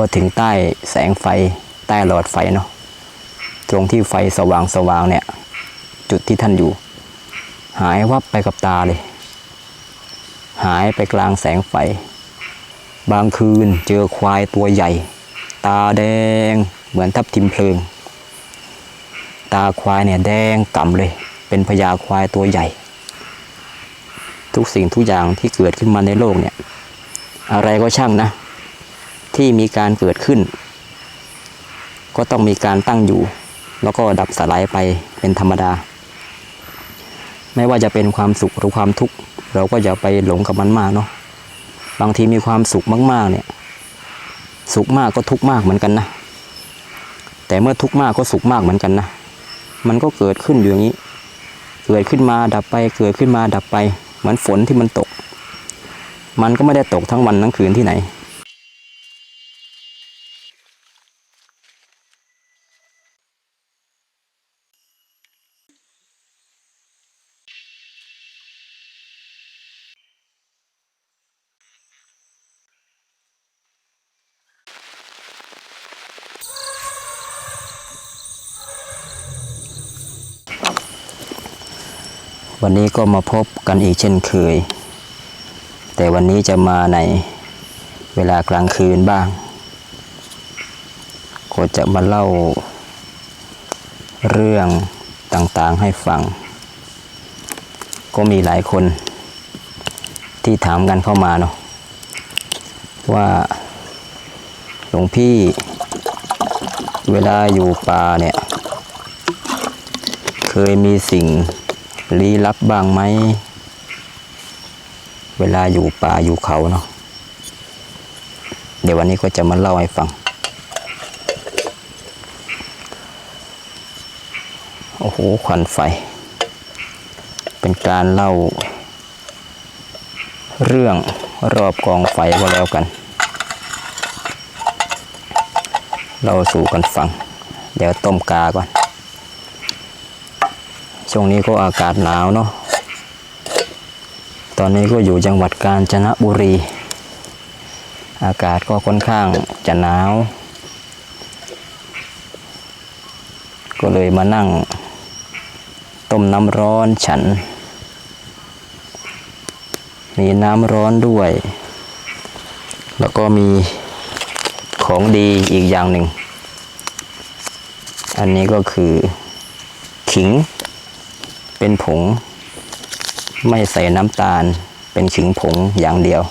พอถึงใต้แสงไฟใต้หลอดไฟเนาะตรงที่ไฟสว่างสว่างเนี่ย จุดที่ท่านอยู่ หายวับไปกับตาเลย หายไปกลางแสงไฟ บางคืนเจอควายตัวใหญ่ ตาแดงเหมือนทับทิมเพลิง ตาควายเนี่ยแดงก่ำเลย เป็นพญาควายตัวใหญ่ ทุกสิ่งทุกอย่างที่เกิดขึ้นมาในโลกเนี่ย อะไรก็ช่างนะ ที่มีการเกิดขึ้น ก็ต้องมีการตั้งอยู่ แล้วก็ดับสลายไปเป็นธรรมดา ไม่ว่าจะเป็นความสุขหรือความทุกข์เราก็อย่าไปหลงกับมันมากเนาะบางทีมีความสุขมากๆเนี่ย สุขมากก็ทุกข์มากเหมือนกันนะแต่เมื่อทุกข์มากก็สุขมากเหมือนกันนะมันก็เกิดขึ้นอยู่อย่างนี้ เกิดขึ้นมาดับไป เกิดขึ้นมาดับไป เหมือนฝนที่มันตก มันก็ไม่ได้ตกทั้งวันทั้งคืนที่ไหน วันนี้ก็มาพบกันอีกเช่นเคย แต่วันนี้จะมาในเวลากลางคืนบ้าง ก็จะมาเล่า เรื่องต่างๆให้ฟัง ก็มีหลายคนที่ถามกันเข้ามาเนาะว่าหลวงพี่เวลาอยู่ป่าเนี่ย เคยมีสิ่ง ลี้ลับบ้างไหม เวลาอยู่ป่าอยู่เขาเนาะ เดี๋ยววันนี้ก็จะมาเล่าให้ฟัง โอ้โหควันไฟ เป็นการเล่า เรื่องรอบกองไฟก็แล้วกัน เราสู่กันฟัง เดี๋ยวต้มกาก่อน ช่วงนี้ก็อากาศหนาวเนาะ ตอนนี้ก็อยู่จังหวัดกาญจนบุรี อากาศก็ค่อนข้างจะหนาว ก็เลยมานั่ง ต้มน้ำร้อนฉัน มีน้ำร้อนด้วย แล้วก็มีของดีอีกอย่างหนึ่ง อันนี้ก็คือขิง เป็นผง ไม่ใส่น้ำตาล เป็นขิงผงอย่างเดียว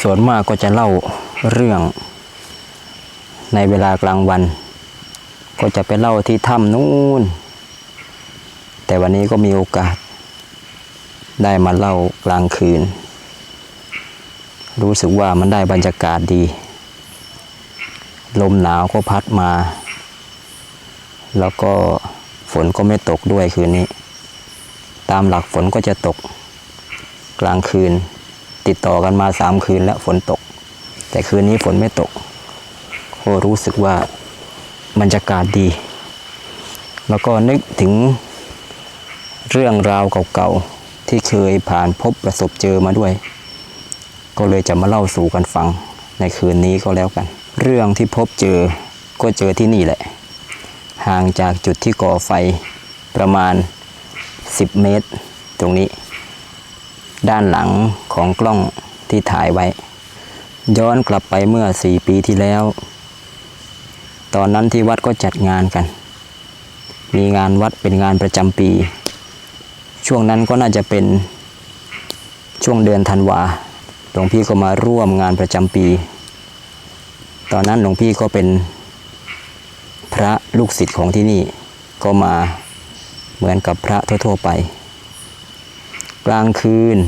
ส่วนมากก็จะเล่าเรื่อง ในเวลากลางวัน ก็จะไปเล่าที่ถ้ำนู้นแต่วันนี้ก็มีโอกาส ได้มาเล่ากลางคืน รู้สึกว่ามันได้บรรยากาศดี ลมหนาวก็พัดมา แล้วก็ฝนก็ไม่ตกด้วยคืนนี้ ตามหลักฝนก็จะตก กลางคืน ติดต่อกันมาสามคืนแล้วฝนตก แต่คืนนี้ฝนไม่ตกก็รู้สึกว่าบรรยากาศดี แล้วก็นึกถึงเรื่องราวเก่าๆ ที่เคยผ่านพบประสบเจอมาด้วย ก็เลยจะมาเล่าสู่กันฟังในคืนนี้ก็แล้วกัน เรื่องที่พบเจอก็เจอที่นี่แหละ ห่างจากจุดที่ก่อไฟประมาณ 10 เมตร ตรงนี้ ด้านหลังของกล้องที่ถ่ายไว้ ย้อนกลับไปเมื่อ 4 ปีที่แล้ว ตอนนั้นที่วัดก็จัดงานกัน มีงานวัดเป็นงานประจำปี ช่วงนั้นก็น่าจะเป็นช่วงเดือนธันวาหลวงพี่ก็มาร่วมงานประจำปี ตอนนั้นหลวงพี่ก็เป็น พระลูกศิษย์ของที่นี่ก็มาเหมือนกับพระทั่วๆไป กลางคืน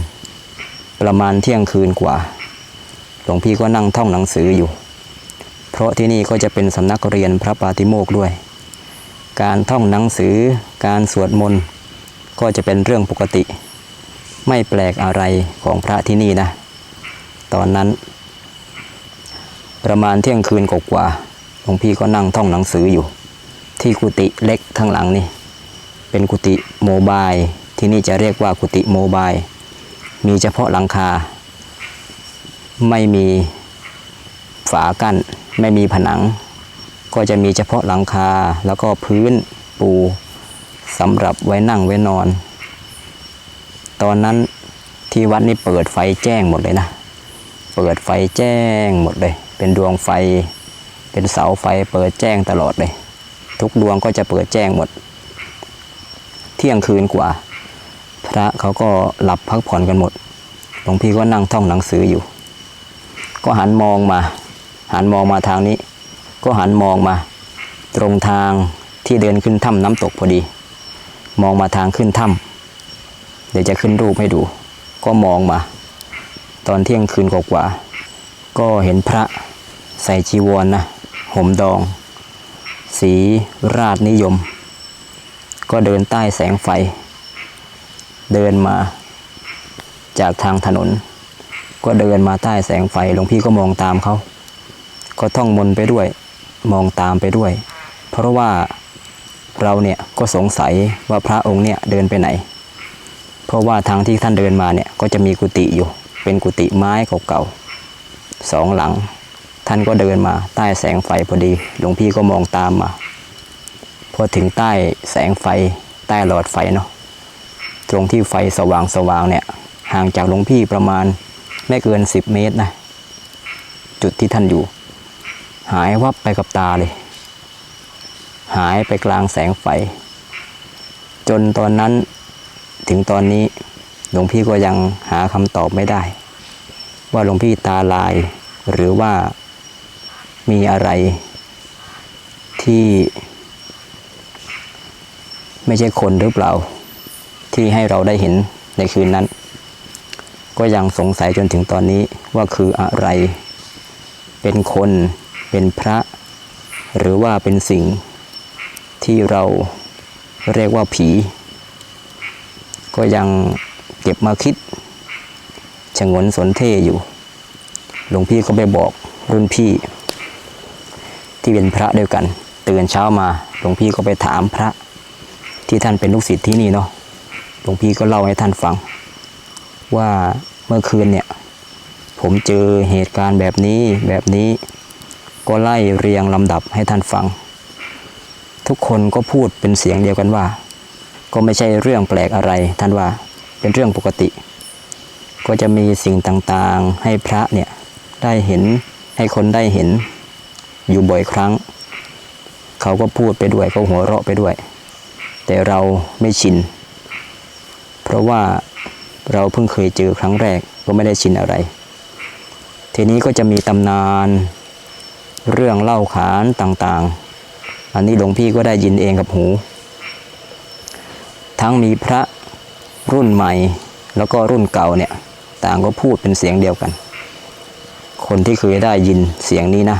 ประมาณเที่ยงคืนกว่า หลวงพี่ก็นั่งท่องหนังสืออยู่ เพราะที่นี่ก็จะเป็นสำนักเรียนพระปาติโมกข์ด้วย การท่องหนังสือ การสวดมนต์ก็จะเป็นเรื่องปกติ ไม่แปลกอะไรของพระที่นี่นะ ตอนนั้น ประมาณเที่ยงคืนกว่า หลวงพี่ก็นั่งท่องหนังสืออยู่ ที่กุฏิเล็กข้างหลังนี่ เป็นกุฏิโมบายที่นี่จะเรียกว่ากุฏิโมบาย มีเฉพาะหลังคา ไม่มีฝากั้นไม่มีผนัง ก็จะมีเฉพาะหลังคาแล้วก็พื้นปูสำหรับไว้นั่งไว้นอน ตอนนั้นที่วัดนี่เปิดไฟแจ้งหมดเลยนะ เปิดไฟแจ้งหมดเลย เป็นดวงไฟ เป็นเสาไฟเปิดแจ้งตลอดเลย ทุกดวงก็จะเปิดแจ้งหมด เที่ยงคืนกว่า พระเขาก็หลับพักผ่อนกันหมดหลวงพี่ก็นั่งท่องหนังสืออยู่ ก็หันมองมา หันมองมาทางนี้ ก็หันมองมา ตรงทางที่เดินขึ้นถ้ำน้ำตกพอดี มองมาทางขึ้นถ้ำเดี๋ยวจะขึ้นรูปให้ดู ก็มองมา ตอนเที่ยงคืนกว่าก็เห็นพระใส่จีวรนนะ ห่มดอง สีราชนิยม ก็เดินใต้แสงไฟ เดินมาจากทางถนน ก็เดินมาใต้แสงไฟหลวงพี่ก็มองตามเขาก็ท่องมนไปด้วย มองตามไปด้วย เพราะว่าเราเนี่ยก็สงสัยว่าพระองค์เนี่ยเดินไปไหน เพราะว่าทางที่ท่านเดินมาเนี่ยก็จะมีกุฏิอยู่ เป็นกุฏิไม้เก่าๆสองหลัง ท่านก็เดินมาใต้แสงไฟพอดี หลวงพี่ก็มองตามมา พอถึงใต้แสงไฟใต้หลอดไฟเนาะ ตรงที่ไฟสว่างสว่างเนี่ย ห่างจากหลวงพี่ประมาณไม่เกิน 10 เมตรนะ จุดที่ท่านอยู่ หายวับไปกับตาเลย หายไปกลางแสงไฟ จนตอนนั้นถึงตอนนี้หลวงพี่ก็ยังหาคำตอบไม่ได้ ว่าหลวงพี่ตาลายหรือว่า มีอะไรที่ไม่ใช่คนหรือเปล่า ที่ให้เราได้เห็นในคืนนั้น ก็ยังสงสัยจนถึงตอนนี้ว่าคืออะไร เป็นคนเป็นพระ หรือว่าเป็นสิ่งที่เราเรียกว่าผี ก็ยังเก็บมาคิดชงนสนเท่อยู่หลวงพี่ก็ไปบอกรุ่นพี่ ที่เป็นพระเดียวกันตื่นเช้ามาหลวงพี่ก็ไปถามพระที่ท่านเป็นลูกศิษย์ที่นี่เนาะหลวงพี่ก็เล่าให้ท่านฟัง ว่าเมื่อคืนเนี่ย ผมเจอเหตุการณ์แบบนี้แบบนี้ ก็ไล่เรียงลำดับให้ท่านฟัง ทุกคนก็พูดเป็นเสียงเดียวกันว่า ก็ไม่ใช่เรื่องแปลกอะไร ท่านว่าเป็นเรื่องปกติ ก็จะมีสิ่งต่างๆ ให้พระเนี่ยได้เห็นให้คนได้เห็น อยู่บ่อยครั้ง เขาก็พูดไปด้วยก็หัวเราะไปด้วย แต่เราไม่ชิน เพราะว่าเราเพิ่งเคยเจอครั้งแรกก็ไม่ได้ชินอะไร ทีนี้ก็จะมีตำนานเรื่องเล่าขานต่างๆ อันนี้หลวงพี่ก็ได้ยินเองกับหู ทั้งมีพระรุ่นใหม่แล้วก็รุ่นเก่าเนี่ย ต่างก็พูดเป็นเสียงเดียวกัน คนที่เคยได้ยินเสียงนี้นะ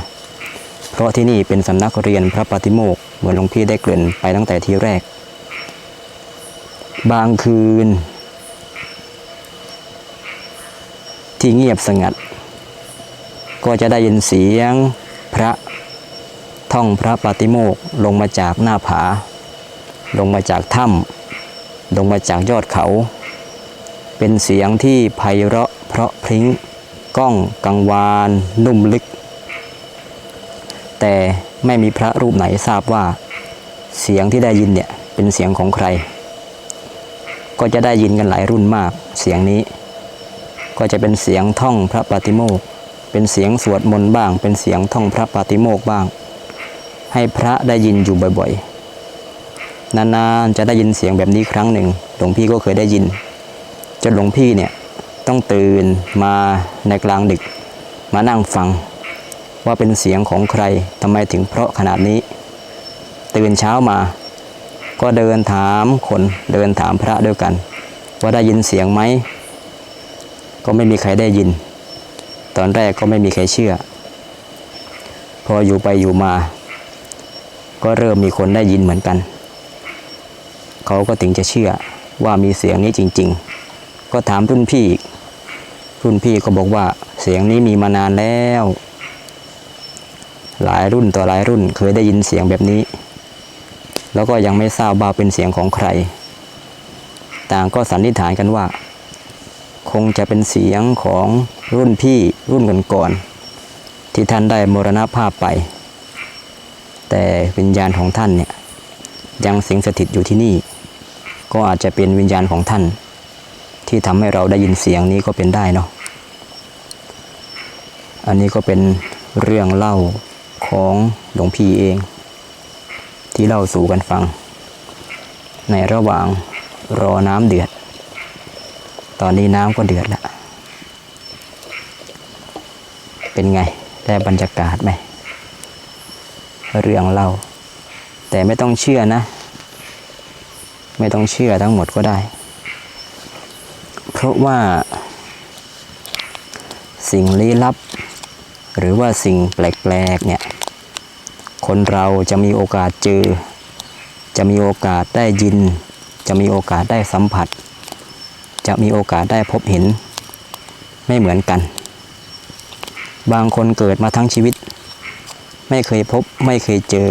เพราะที่นี่เป็นสำนักเรียนพระปฏิโมกข์เหมือนหลวงพี่ได้เกริ่นไปตั้งแต่ทีแรก บางคืน ที่เงียบสงัด ก็จะได้ยินเสียงพระท่องพระปาติโมกข์ลงมาจากหน้าผา ลงมาจากถ้ำลงมาจากยอดเขา เป็นเสียงที่ไพเราะเพราะพริ้งก้องกังวาน นุ่มลึก แต่ไม่มีพระรูปไหนทราบว่า เสียงที่ได้ยินเนี่ยเป็นเสียงของใคร ก็จะได้ยินกันหลายรุ่นมาก เสียงนี้ ก็จะเป็นเสียงท่องพระปาติโมกเป็นเสียงสวดมนต์บ้าง เป็นเสียงท่องพระปาติโมกบ้าง ให้พระได้ยินอยู่บ่อยๆ นานๆจะได้ยินเสียงแบบนี้ครั้งหนึ่งหลวงพี่ก็เคยได้ยินจนหลวงพี่เนี่ยต้องตื่นมาในกลางดึกมานั่งฟัง ว่าเป็นเสียงของใครทำไมถึงเพราะขนาดนี้ตื่นเช้ามา ก็เดินถามคนเดินถามพระด้วยกัน ว่าได้ยินเสียงไหม ก็ไม่มีใครได้ยิน ตอนแรกก็ไม่มีใครเชื่อ พออยู่ไปอยู่มา ก็เริ่มมีคนได้ยินเหมือนกัน เขาก็ถึงจะเชื่อว่ามีเสียงนี้จริง ๆ ก็ถามรุ่นพี่อีกรุ่นพี่ก็บอกว่าเสียงนี้มีมานานแล้ว หลายรุ่นต่อหลายรุ่นเคยได้ยินเสียงแบบนี้ แล้วก็ยังไม่ทราบว่าเป็นเสียงของใคร ต่างก็สันนิษฐานกันว่า คงจะเป็นเสียงของรุ่นพี่รุ่นก่อนๆที่ท่านได้มรณภาพไป แต่วิญญาณของท่านเนี่ยยังสิงสถิตอยู่ที่นี่ ก็อาจจะเป็นวิญญาณของท่าน ที่ทำให้เราได้ยินเสียงนี้ก็เป็นได้เนาะอันนี้ก็เป็นเรื่องเล่า ของหลวงพี่เอง ที่เล่าสู่กันฟัง ในระหว่างรอน้ำเดือด ตอนนี้น้ำก็เดือดแล้วเป็นไง ได้บรรยากาศไหม เรื่องเล่า แต่ไม่ต้องเชื่อนะ ไม่ต้องเชื่อทั้งหมดก็ได้ เพราะว่า สิ่งลี้ลับ หรือว่าสิ่งแปลกๆเนี่ยคนเราจะมีโอกาสเจอ จะมีโอกาสได้ยิน จะมีโอกาสได้สัมผัส จะมีโอกาสได้พบเห็น ไม่เหมือนกัน บางคนเกิดมาทั้งชีวิต ไม่เคยพบไม่เคยเจอ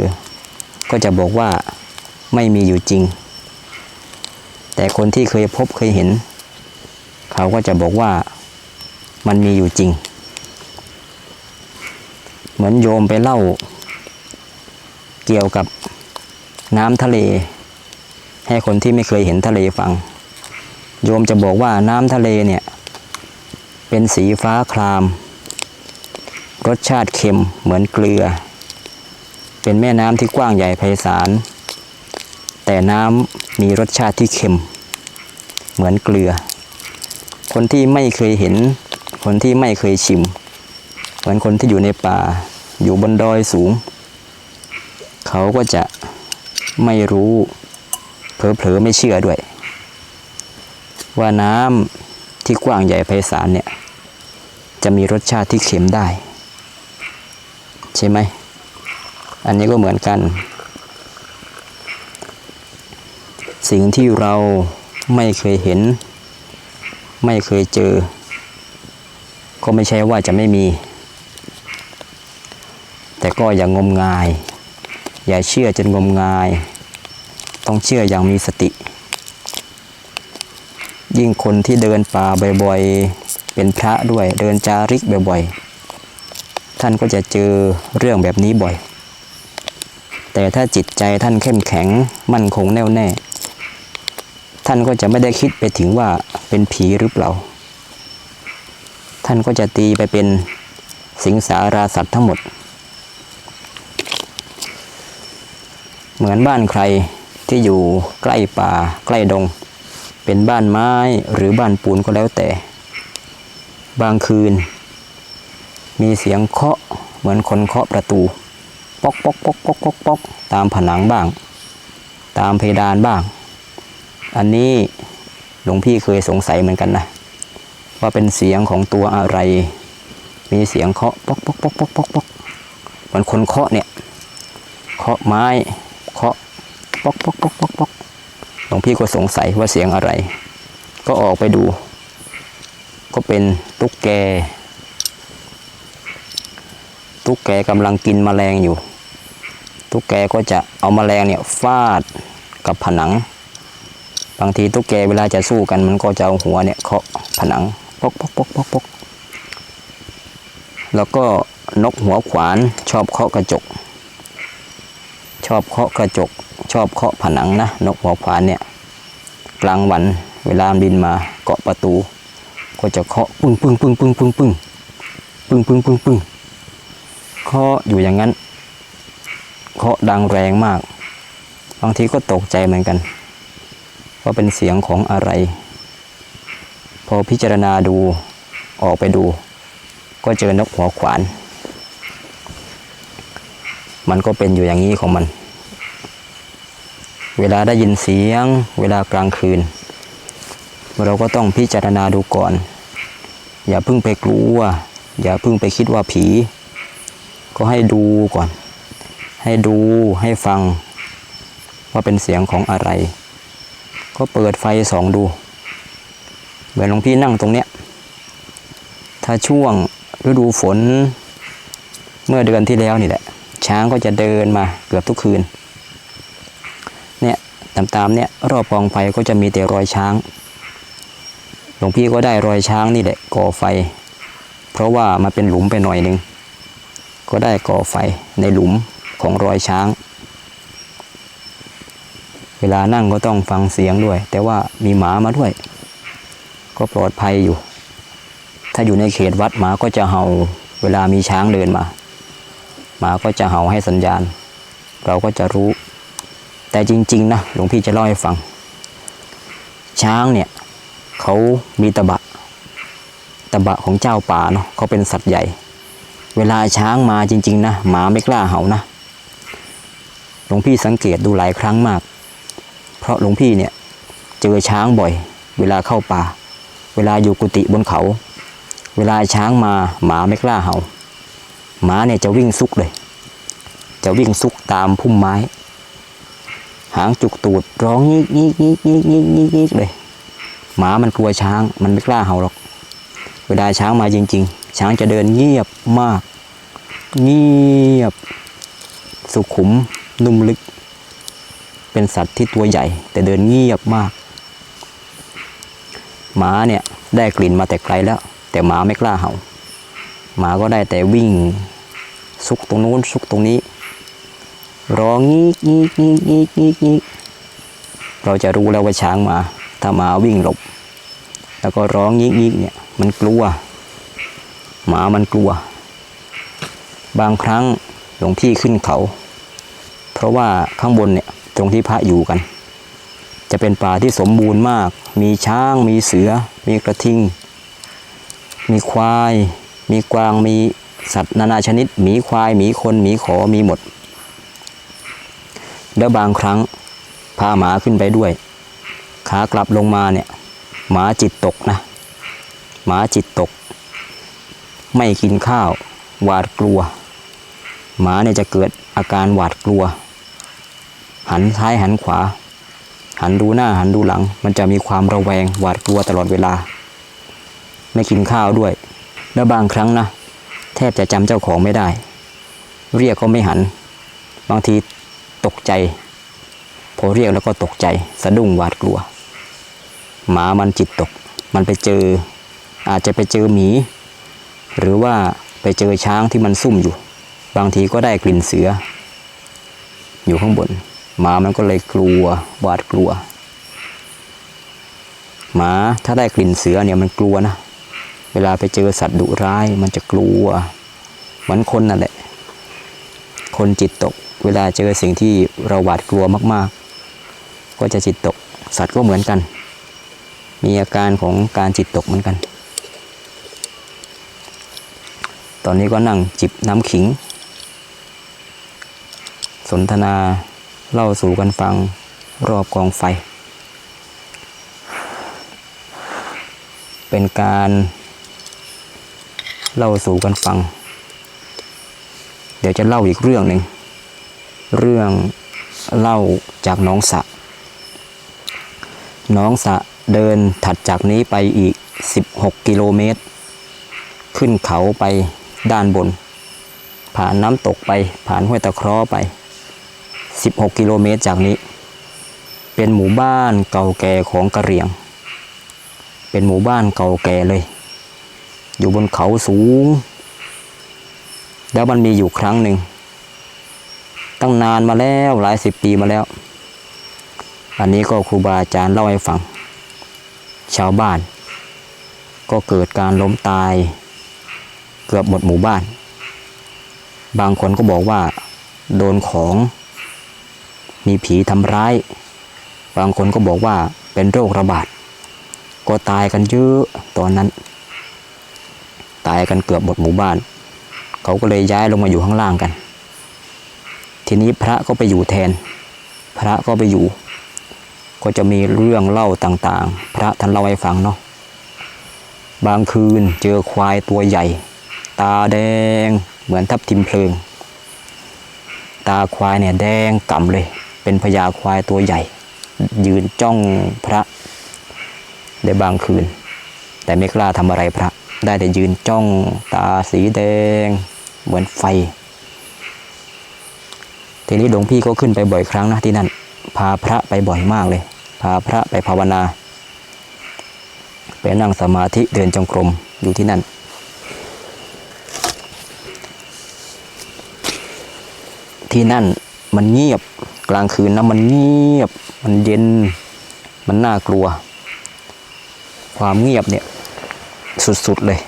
ก็จะบอกว่าไม่มีอยู่จริง แต่คนที่เคยพบเคยเห็น เขาก็จะบอกว่ามันมีอยู่จริง เหมือนโยมไปเล่า เกี่ยวกับน้ำทะเล ให้คนที่ไม่เคยเห็นทะเลฟัง โยมจะบอกว่าน้ำทะเลเนี่ย เป็นสีฟ้าคราม รสชาติเค็มเหมือนเกลือ เป็นแม่น้ำที่กว้างใหญ่ไพศาล แต่น้ำมีรสชาติที่เค็ม เหมือนเกลือ คนที่ไม่เคยเห็น คนที่ไม่เคยชิม เหมือนคนที่อยู่ในป่า อยู่บนดอยสูง เขาก็จะไม่รู้เผลอๆไม่เชื่อด้วย ว่าน้ำที่กว้างใหญ่ไพศาลเนี่ย จะมีรสชาติที่เค็มได้ ใช่ไหม อันนี้ก็เหมือนกัน สิ่งที่เราไม่เคยเห็น ไม่เคยเจอ ก็ไม่ใช่ว่าจะไม่มี แต่ก็อย่างงมงาย อย่าเชื่อจนงมงาย ต้องเชื่ออย่างมีสติ ยิ่งคนที่เดินป่าบ่อยๆ เป็นพระด้วยเดินจาริกบ่อยๆ ท่านก็จะเจอเรื่องแบบนี้บ่อย แต่ถ้าจิตใจท่านเข้มแข็งมั่นคงแน่วแน่ท่านก็จะไม่ได้คิดไปถึงว่าเป็นผีหรือเปล่า ท่านก็จะตีไปเป็นสิงสาราสัตว์ทั้งหมด เหมือนบ้านใครที่อยู่ใกล้ป่าใกล้ดง เป็นบ้านไม้หรือบ้านปูนก็แล้วแต่ บางคืน มีเสียงเคาะเหมือนคนเคาะประตูป๊อกป๊อกป๊อกป๊อกป๊อกป๊อกตามผนังบ้าง ตามเพดานบ้าง อันนี้หลวงพี่เคยสงสัยเหมือนกันนะ ว่าเป็นเสียงของตัวอะไร มีเสียงเคาะป๊อกป๊อกป๊อกป๊อกป๊อกป๊อกเหมือนคนเคาะเนี่ยเคาะไม้ ป๊อกป๊อกป๊อกป๊อกป๊อกหลวงพี่ก็สงสัยว่าเสียงอะไร ก็ออกไปดู ก็เป็นตุ๊กแก ตุ๊กแกกำลังกินแมลงอยู่ ตุ๊กแกก็จะเอาแมลงเนี่ยฟาดกับผนัง บางทีตุ๊กแกเวลาจะสู้กันมันก็จะเอาหัวเนี่ยเคาะผนังปอกปอกปอกปอกปอกแล้วก็นกหัวขวานชอบเคาะกระจก ชอบเคาะกระจก ชอบเคาะผนังนะ นกหัวขวานเนี่ย กลางวันเวลาบินมาเกาะประตู ก็จะเคาะปึ้งปึ้งปึ้งปึ้งปึ้งปึ้งปึ้งปึ้งปึ้งปึ้งเคาะอยู่อย่างนั้น เคาะดังแรงมาก บางทีก็ตกใจเหมือนกันว่าเป็นเสียงของอะไร พอพิจารณาดูออกไปดู ก็เจอนกหัวขวาน มันก็เป็นอยู่อย่างนี้ของมัน เวลาได้ยินเสียง เวลากลางคืน เราก็ต้องพิจารณาดูก่อน อย่าเพิ่งไปกลัว อย่าเพิ่งไปคิดว่าผี ก็ให้ดูก่อน ให้ดูให้ฟัง ว่าเป็นเสียงของอะไร ก็เปิดไฟสองดู เหมือนหลวงพี่นั่งตรงเนี้ย ถ้าช่วงฤดูฝนเมื่อเดือนที่แล้วนี่แหละ ช้างก็จะเดินมาเกือบทุกคืน เนี่ยตามๆเนี่ยรอบกองไฟก็จะมีแต่รอยช้าง หลวงพี่ก็ได้รอยช้างนี่แหละก่อไฟ เพราะว่ามันเป็นหลุมไปหน่อยหนึ่งก็ได้ก่อไฟในหลุมของรอยช้าง เวลานั่งก็ต้องฟังเสียงด้วย แต่ว่ามีหมามาด้วย ก็ปลอดภัยอยู่ ถ้าอยู่ในเขตวัดหมาก็จะเห่าเวลามีช้างเดินมา หมาก็จะเห่าให้สัญญาณ เราก็จะรู้ แต่จริงๆนะหลวงพี่จะเล่าให้ฟัง ช้างเนี่ยเขามีตะบะ ตะบะของเจ้าป่าเนาะเขาเป็นสัตว์ใหญ่ เวลาช้างมาจริง ๆ นะหมาไม่กล้าเห่านะหลวงพี่สังเกตดูหลายครั้งมาก เพราะหลวงพี่เนี่ยเจอช้างบ่อย เวลาเข้าป่า เวลาอยู่กุฏิบนเขา เวลาช้างมาหมาไม่กล้าเห่า หมาเนี่ยจะวิ่งซุกเลย จะวิ่งซุกตามพุ่มไม้ หางจุกตูดร้องงี้งี้งี้งี้งี้งี้งี้เลย หมามันกลัวช้าง มันไม่กล้าเห่าหรอก เวลาช้างมาจริง ๆ ช้างจะเดินเงียบมาก เงียบ สุขุมนุ่มลึก เป็นสัตว์ที่ตัวใหญ่ แต่เดินเงียบมาก หมาเนี่ยได้กลิ่นมาแต่ไกลแล้ว แต่หมาไม่กล้าเห่าหมาก็ได้แต่วิ่ง ซุกตรงนู้นซุกตรงนี้ ร้องงี้งี้งี้งี้งี้งี้เราจะรู้แล้วว่าช้างมา ถ้าหมาวิ่งหลบ แล้วก็ร้องงี้งี้เนี่ยมันกลัว หมามันกลัว บางครั้งหลวงพี่ขึ้นเขา เพราะว่าข้างบนเนี่ยตรงที่พระอยู่กัน จะเป็นป่าที่สมบูรณ์มาก มีช้าง มีเสือ มีกระทิง มีควาย มีกวาง มี สัตว์นานาชนิดหมีควายหมีคนหมีขอมีหมด แล้วบางครั้งพาหมาขึ้นไปด้วย ขากลับลงมาเนี่ยหมาจิตตกนะ หมาจิตตก ไม่กินข้าว หวาดกลัว หมาเนี่ยจะเกิดอาการหวาดกลัว หันซ้ายหันขวา หันดูหน้าหันดูหลัง มันจะมีความระแวงหวาดกลัวตลอดเวลา ไม่กินข้าวด้วย แล้วบางครั้งนะ แทบจะจำเจ้าของไม่ได้ เรียกก็ไม่หัน บางทีตกใจ พอเรียกแล้วก็ตกใจ สะดุ้งหวาดกลัว หมามันจิตตก มันไปเจอ อาจจะไปเจอหมี หรือว่าไปเจอช้างที่มันซุ่มอยู่ บางทีก็ได้กลิ่นเสือ อยู่ข้างบน หมามันก็เลยกลัวหวาดกลัว หมาถ้าได้กลิ่นเสือเนี่ยมันกลัวนะ เวลาไปเจอสัตว์ดุร้าย มันจะกลัว เหมือนคนนั่นแหละ คนจิตตก เวลาเจอสิ่งที่เราหวาดกลัวมากๆ ก็จะจิตตก สัตว์ก็เหมือนกัน มีอาการของการจิตตกเหมือนกัน ตอนนี้ก็นั่งจิบน้ำขิง สนทนาเล่าสู่กันฟังรอบกองไฟ เป็นการ เล่าสู่กันฟัง เดี๋ยวจะเล่าอีกเรื่องหนึ่ง เรื่องเล่าจากน้องสะ น้องสะเดินถัดจากนี้ไปอีก 16 กิโลเมตร ขึ้นเขาไปด้านบน ผ่านน้ำตกไปผ่านห้วยตะเคราะห์ไป 16 กิโลเมตรจากนี้ เป็นหมู่บ้านเก่าแก่ของกะเหรี่ยง เป็นหมู่บ้านเก่าแก่เลย อยู่บนเขาสูง แล้วมันมีอยู่ครั้งหนึ่ง ตั้งนานมาแล้วหลายสิบปีมาแล้ว อันนี้ก็ครูบาอาจารย์เล่าให้ฟัง ชาวบ้าน ก็เกิดการล้มตาย เกือบหมดหมู่บ้าน บางคนก็บอกว่า โดนของ มีผีทำร้าย บางคนก็บอกว่าเป็นโรคระบาด ก็ตายกันเยอะตอนนั้น ตายกันเกือบหมดหมู่บ้าน เขาก็เลยย้ายลงมาอยู่ข้างล่างกัน ทีนี้พระก็ไปอยู่แทน พระก็ไปอยู่ ก็จะมีเรื่องเล่าต่างๆ พระท่านเล่าให้ฟังเนาะบางคืนเจอควายตัวใหญ่ ตาแดงเหมือนทับทิมเพลิง ตาควายเนี่ยแดงก่ำเลย เป็นพญาควายตัวใหญ่ ยืนจ้องพระ ได้บางคืน แต่ไม่กล้าทำอะไรพระ ได้แต่ยืนจ้องตาสีแดง เหมือนไฟ ทีนี้หลวงพี่ก็ขึ้นไปบ่อยครั้งนะที่นั่น พาพระไปบ่อยมากเลย พาพระไปภาวนา ไปนั่งสมาธิเดินจงกรมอยู่ที่นั่นที่นั่นมันเงียบกลางคืนนะมันเงียบ มันเย็น มันน่ากลัว ความเงียบเนี่ย สุด ๆ เลย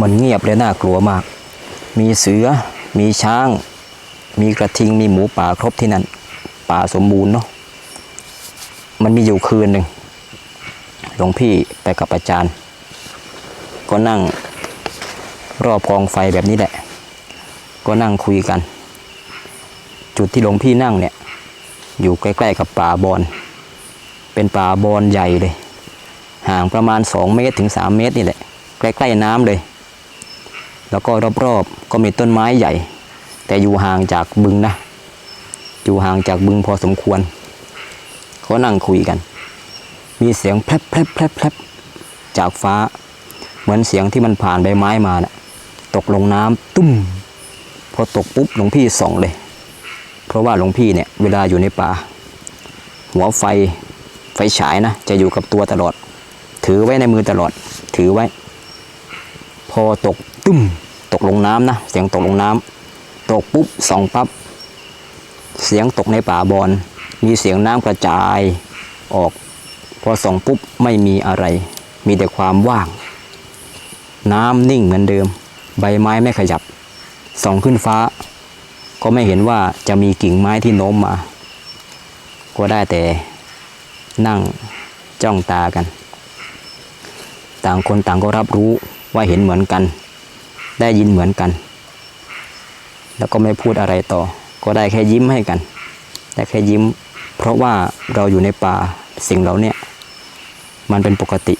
มันเงียบและน่ากลัวมาก มีเสือ มีช้าง มีกระทิง มีหมูป่าครบที่นั่น ป่าสมบูรณ์เนาะ มันมีอยู่คืนหนึ่ง หลวงพี่ไปกับอาจารย์ ก็นั่งรอบกองไฟแบบนี้แหละ ก็นั่งคุยกัน จุดที่หลวงพี่นั่งเนี่ย อยู่ใกล้ๆกับป่าบอน เป็นป่าบอนใหญ่เลย ห่างประมาณ 2 เมตรถึง 3 เมตรนี่แหละ ใกล้ๆน้ำเลย แล้วก็รอบๆก็มีต้นไม้ใหญ่ แต่อยู่ห่างจากบึงนะ อยู่ห่างจากบึงพอสมควรเขานั่งคุยกัน มีเสียงแพรบแพรบแพรบแพรบจากฟ้า เหมือนเสียงที่มันผ่านใบไม้มานะ่ะตกลงน้ำตุ้ม พอตกปุ๊บหลวงพี่ส่องเลย เพราะว่าหลวงพี่เนี่ยเวลาอยู่ในป่า หัวไฟไฟฉายนะ จะอยู่กับตัวตลอด ถือไว้ในมือตลอด ถือไว้ พอตกตุ้มตกลงน้ำนะ เสียงตกลงน้ำตกปุ๊บส่องปั๊บเสียงตกในป่าบอนมีเสียงน้ำกระจายออก พอส่องปุ๊บไม่มีอะไร มีแต่ความว่าง น้ำนิ่งเหมือนเดิม ใบไม้ไม่ขยับส่องขึ้นฟ้า ก็ไม่เห็นว่าจะมีกิ่งไม้ที่โน้มมา ก็ได้แต่นั่งจ้องตากัน ต่างคนต่างก็รับรู้ว่าเห็นเหมือนกัน ได้ยินเหมือนกัน แล้วก็ไม่พูดอะไรต่อ ก็ได้แค่ยิ้มให้กันได้แค่ยิ้ม เพราะว่าเราอยู่ในป่าสิ่งเหล่าเนี้ยมันเป็นปกติ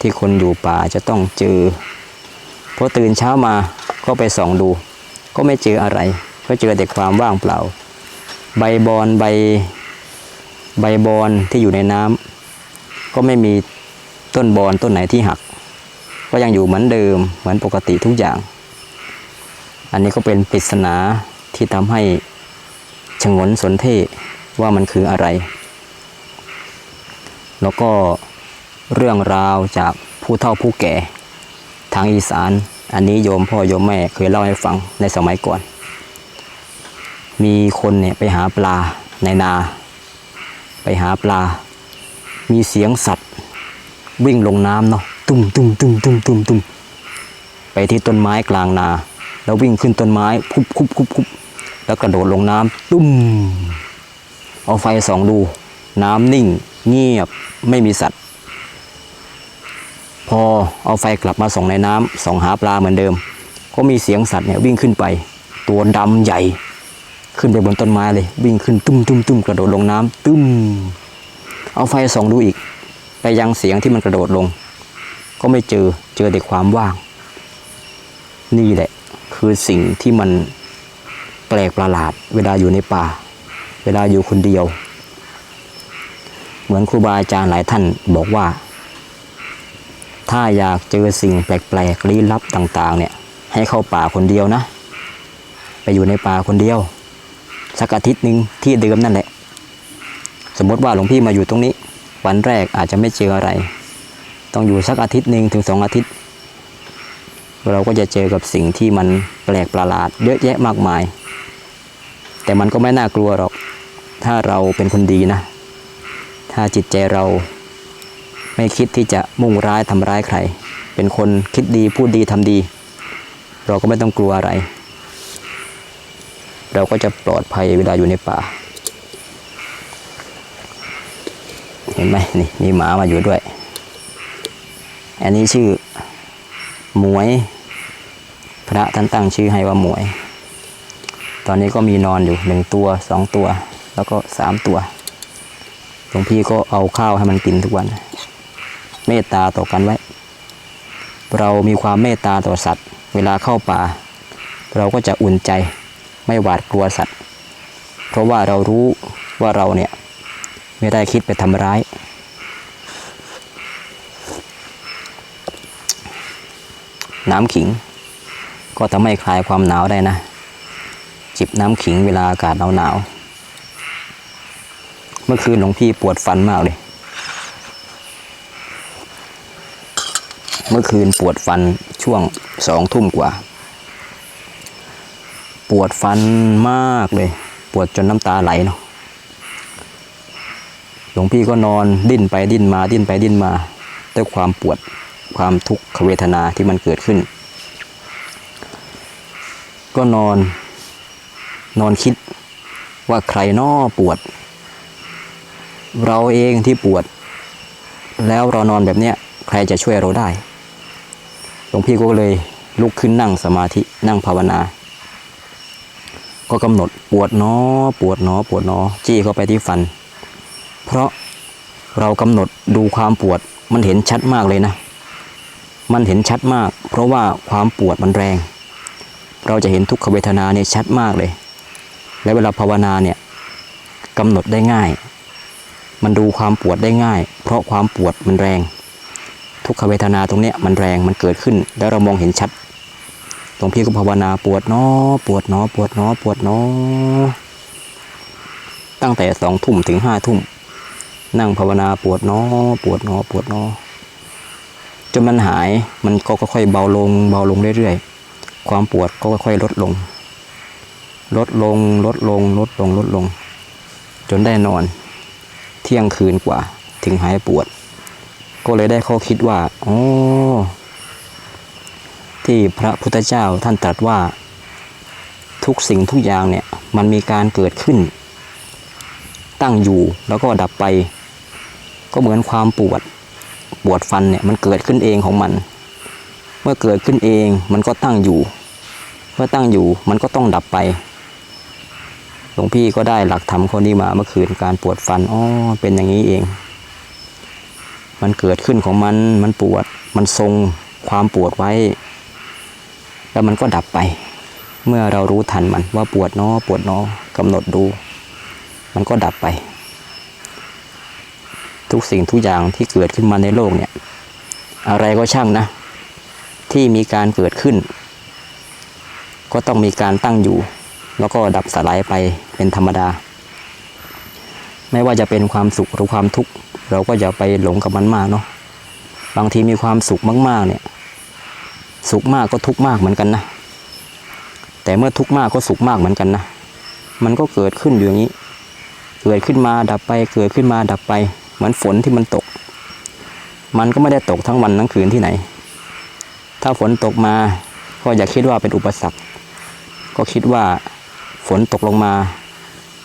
ที่คนอยู่ป่าจะต้องเจอพอตื่นเช้ามาก็ไปส่องดู ก็ไม่เจออะไร ก็เจอแต่ความว่างเปล่า ใบบอนใบใบบอนที่อยู่ในน้ำก็ไม่มีต้นบอนต้นไหนที่หัก ก็ยังอยู่เหมือนเดิมเหมือนปกติทุกอย่าง อันนี้ก็เป็นปริศนาที่ทำให้ชงนสนเทว่ามันคืออะไร แล้วก็เรื่องราวจากผู้เฒ่าผู้แก่ ทางอีสาน อันนี้โยมพ่อโยมแม่เคยเล่าให้ฟังในสมัยก่อน มีคนเนี่ยไปหาปลาในนา ไปหาปลา มีเสียงสัตว์วิ่งลงน้ำเนาะตุ้มตุ้มตุ้มตุ้มตุ้มตุ้มไปที่ต้นไม้กลางนา แล้ววิ่งขึ้นต้นไม้คุบคุบคุบคุบแล้วกระโดดลงน้ำตุ้มเอาไฟส่องดู น้ำนิ่ง เงียบไม่มีสัตว์ พอเอาไฟกลับมาส่องในน้ำส่องหาปลาเหมือนเดิม ก็มีเสียงสัตว์เนี่ยวิ่งขึ้นไป ตัวดำใหญ่ ขึ้นไปบนต้นไม้เลย วิ่งขึ้นตุ้มตุ้มตุ้มกระโดดลงน้ำตุ้ม เอาไฟส่องดูอีก ไปยังเสียงที่มันกระโดดลง ก็ไม่เจอเจอแต่ความว่าง นี่แหละ คือสิ่งที่มันแปลกประหลาด เวลาอยู่ในป่า เวลาอยู่คนเดียว เหมือนครูบาอาจารย์หลายท่านบอกว่า ถ้าอยากเจอสิ่งแปลกๆลี้ลับต่าง ๆ เนี่ย ให้เข้าป่าคนเดียวนะ ไปอยู่ในป่าคนเดียว สักอาทิตย์หนึ่งที่เดิมนั่นแหละ สมมติว่าหลวงพี่มาอยู่ตรงนี้ วันแรกอาจจะไม่เจออะไร ต้องอยู่สักอาทิตย์หนึ่งถึงสองอาทิตย์ เราก็จะเจอกับสิ่งที่มันแปลกประหลาด เยอะแยะมากมาย แต่มันก็ไม่น่ากลัวหรอก ถ้าเราเป็นคนดีนะ ถ้าจิตใจเราไม่คิดที่จะมุ่งร้ายทำร้ายใคร เป็นคนคิดดีพูดดีทำดี เราก็ไม่ต้องกลัวอะไร เราก็จะปลอดภัยเวลาอยู่ในป่า เห็นไหมนี่มีหมามาอยู่ด้วย อันนี้ชื่อ หมวย พระท่านตั้งชื่อให้ว่าหมวย ตอนนี้ก็มีนอนอยู่หนึ่งตัวสองตัว แล้วก็สามตัวหลวงพี่ก็เอาข้าวให้มันกินทุกวัน เมตตาต่อกันไว้ เรามีความเมตตาต่อสัตว์ เวลาเข้าป่า เราก็จะอุ่นใจ ไม่หวาดกลัวสัตว์ เพราะว่าเรารู้ว่าเราเนี่ยไม่ได้คิดไปทำร้าย น้ำขิง ก็ทำให้คลายความหนาวได้นะ จิบน้ำขิงเวลาอากาศหนาวๆเมื่อคืนหลวงพี่ปวดฟันมากเลย เมื่อคืนปวดฟันช่วงสองทุ่มกว่า ปวดฟันมากเลย ปวดจนน้ำตาไหลเนาะหลวงพี่ก็นอนดิ้นไปดิ้นมาดิ้นไปดิ้นมาด้วยความปวดความทุกขเวทนาที่มันเกิดขึ้น ก็นอน นอนคิดว่าใครน้อปวด เราเองที่ปวด แล้วเรานอนแบบเนี้ยใครจะช่วยเราได้หลวงพี่ก็เลยลุกขึ้นนั่งสมาธินั่งภาวนา ก็กำหนดปวดหนอปวดหนอปวดหนอจี้เข้าไปที่ฟัน เพราะเรากำหนดดูความปวดมันเห็นชัดมากเลยนะ มันเห็นชัดมาก เพราะว่าความปวดมันแรง เราจะเห็นทุกขเวทนาเนี่ยชัดมากเลย และเวลาภาวนาเนี่ยกำหนดได้ง่าย มันดูความปวดได้ง่าย เพราะความปวดมันแรง ทุกขเวทนาตรงเนี้ยมันแรงมันเกิดขึ้น แล้วเรามองเห็นชัด ตรงพี่ก็ภาวนาปวดเนอปวดเนอปวดเนอปวดเนอตั้งแต่สองทุ่มถึงห้าทุ่ม นั่งภาวนาปวดเนอปวดเนอปวดเนอจนมันหายมันก็ค่อยๆเบาลง เบาลงเรื่อยๆ ความปวดก็ค่อยๆลดลง ลดลงลดลงลดลงลดลง จนได้นอน เที่ยงคืนกว่าถึงหายปวด ก็เลยได้ข้อคิดว่าอ๋อ ที่พระพุทธเจ้าท่านตรัสว่าทุกสิ่งทุกอย่างเนี่ยมันมีการเกิดขึ้น ตั้งอยู่แล้วก็ดับไป ก็เหมือนความปวดปวดฟันเนี่ยมันเกิดขึ้นเองของมัน เมื่อเกิดขึ้นเองมันก็ตั้งอยู่ เมื่อตั้งอยู่มันก็ต้องดับไปหลวงพี่ก็ได้หลักธรรมข้อนี้มาเมื่อคืนการปวดฟันอ๋อเป็นอย่างนี้เอง มันเกิดขึ้นของมันมันปวดมันทรงความปวดไว้ แล้วมันก็ดับไป เมื่อเรารู้ทันมันว่าปวดเนอปวดเนอกำหนดดู มันก็ดับไป ทุกสิ่งทุกอย่างที่เกิดขึ้นมาในโลกเนี่ย อะไรก็ช่างนะ ที่มีการเกิดขึ้น ก็ต้องมีการตั้งอยู่ แล้วก็ดับสลายไปเป็นธรรมดา ไม่ว่าจะเป็นความสุขหรือความทุกข์เราก็อย่าไปหลงกับมันมากเนาะบางทีมีความสุขมากๆเนี่ย สุขมากก็ทุกข์มากเหมือนกันนะ แต่เมื่อทุกข์มากก็สุขมากเหมือนกันนะ มันก็เกิดขึ้นอยู่อย่างนี้ เกิดขึ้นมาดับไป เกิดขึ้นมาดับไป เหมือนฝนที่มันตก มันก็ไม่ได้ตกทั้งวันทั้งคืนที่ไหน ถ้าฝนตกมาก็อย่าคิดว่าเป็นอุปสรรค ก็คิดว่าฝนตกลงมา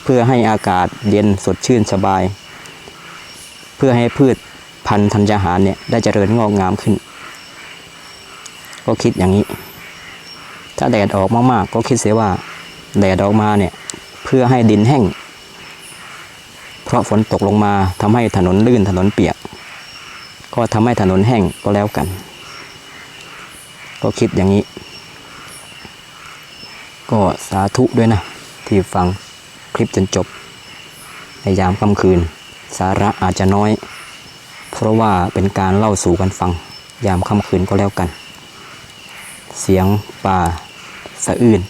เพื่อให้อากาศเย็นสดชื่นสบาย เพื่อให้พืชพันธุ์ธัญญาหารเนี่ยได้เจริญงอกงามขึ้น ก็คิดอย่างนี้ ถ้าแดดออกมากๆ ก็คิดเสียว่า แดดออกมาเนี่ย เพื่อให้ดินแห้ง เพราะฝนตกลงมาทำให้ถนนลื่นถนนเปียก ก็ทำให้ถนนแห้งก็แล้วกัน ก็คิดอย่างนี้ ก็สาธุด้วยนะ ที่ฟังคลิปจนจบ ในยามค่ำคืน สาระอาจจะน้อย เพราะว่าเป็นการเล่าสู่กันฟังยามค่ำคืนก็แล้วกัน เสียงป่าสะอื้น